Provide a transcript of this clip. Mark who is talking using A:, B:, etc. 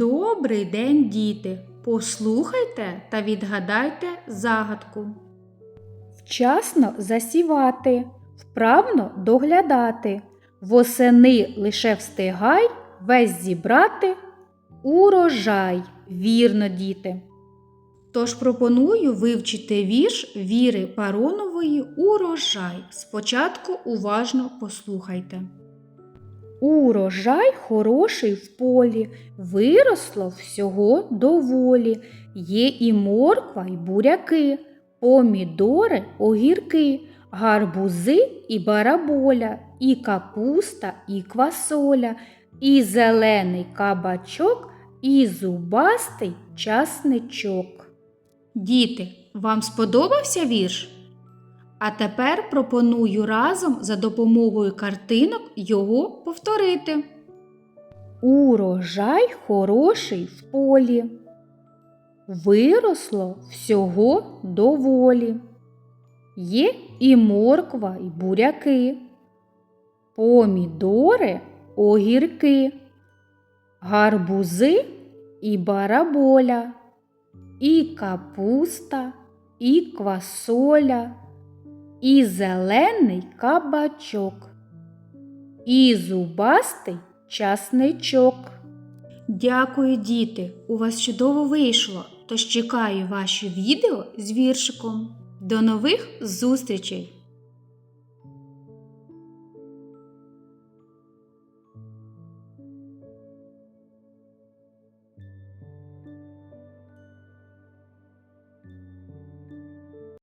A: Добрий день, діти! Послухайте та відгадайте загадку.
B: Вчасно засівати, вправно доглядати, восени лише встигай весь зібрати урожай. Вірно, діти.
A: Тож пропоную вивчити вірш Віри Паронової Урожай. Спочатку уважно послухайте.
B: Урожай хороший в полі, виросло всього доволі. Є і морква, і буряки, помідори, огірки, гарбузи і бараболя, і капуста, і квасоля, і зелений кабачок, і зубастий часничок.
A: Діти, вам сподобався вірш? А тепер пропоную разом за допомогою картинок його повторити.
B: Урожай хороший в полі. Виросло всього доволі. Є і морква, і буряки, помідори, огірки, гарбузи і бараболя, і капуста, і квасоля, і зелений кабачок, і зубастий часничок.
A: Дякую, діти! У вас чудово вийшло. Тож чекаю ваші відео з віршиком. До нових зустрічей!